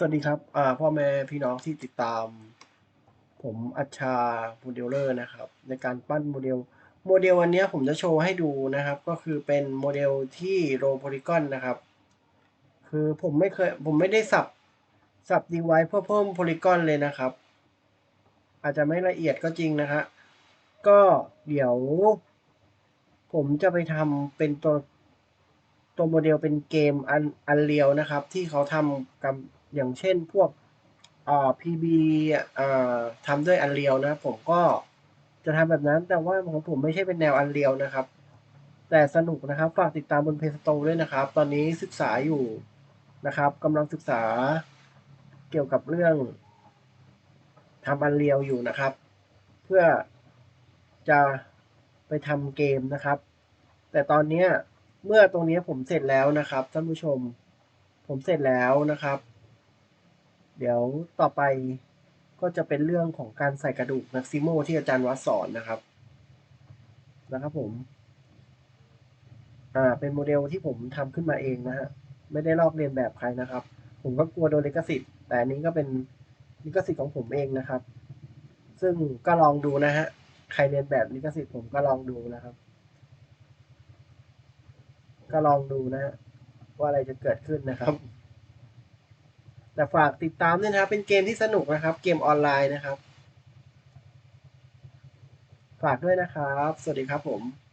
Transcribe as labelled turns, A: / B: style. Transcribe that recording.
A: สวัสดีครับพ่อแม่พี่น้องที่ติดตาม ผมอัชชาโมเดลเลอร์นะครับ ในการปั้นโมเดล โมเดลวันนี้ผมจะโชว์ให้ดูนะครับ ก็คือเป็นโมเดลที่โรโพลิกอนนะครับ คือผมไม่เคยผมไม่ได้สับสับดีไว้เพื่อเพิ่มโพลิกอนเลยนะครับ อาจจะไม่ละเอียดก็จริงนะฮะก็เดี๋ยว ผมจะไปทำเป็นตัวตัวโมเดลเป็นเกมอันอันเรียวนะครับ ที่เขาทำกับ อย่างเช่นพวกอ่า PB อ่าทำด้วยอันเรียวนะผมก็จะทำแบบนั้นแต่ว่าของผมไม่ใช่เป็นแนวอันเรียวนะครับ แต่สนุกนะครับฝากติดตามบนเพจสโตด้วยนะครับ ตอนนี้ศึกษาอยู่นะครับกำลังศึกษาเกี่ยวกับเรื่องทำอันเรียวอยู่นะครับ เพื่อจะไปทำเกมนะครับ แต่ตอนนี้เมื่อตรงนี้ผมเสร็จแล้วนะครับท่านผู้ชม ผมเสร็จแล้วนะครับ เดี๋ยวต่อไปก็จะเป็นเรื่องของการใส่กระดูกนักซิโมที่อาจารย์วัดสอนนะครับนะครับผม อ่า เป็นโมเดลที่ผมทำขึ้นมาเองนะฮะ ไม่ได้ลอกเลียนแบบใครนะครับ ผมก็กลัวโดนลิขสิทธิ์ แต่อันนี้ก็เป็นลิขสิทธิ์ของผมเองนะครับ ซึ่งก็ลองดูนะฮะ ใครเรียนแบบลิขสิทธิ์ผมก็ลองดูนะครับ ก็ลองดูนะฮะว่าอะไรจะเกิดขึ้นนะครับ แต่ฝากติดตามด้วยนะครับ เป็นเกมที่สนุกนะครับ เกมออนไลน์นะครับ ฝากด้วยนะครับ สวัสดีครับผม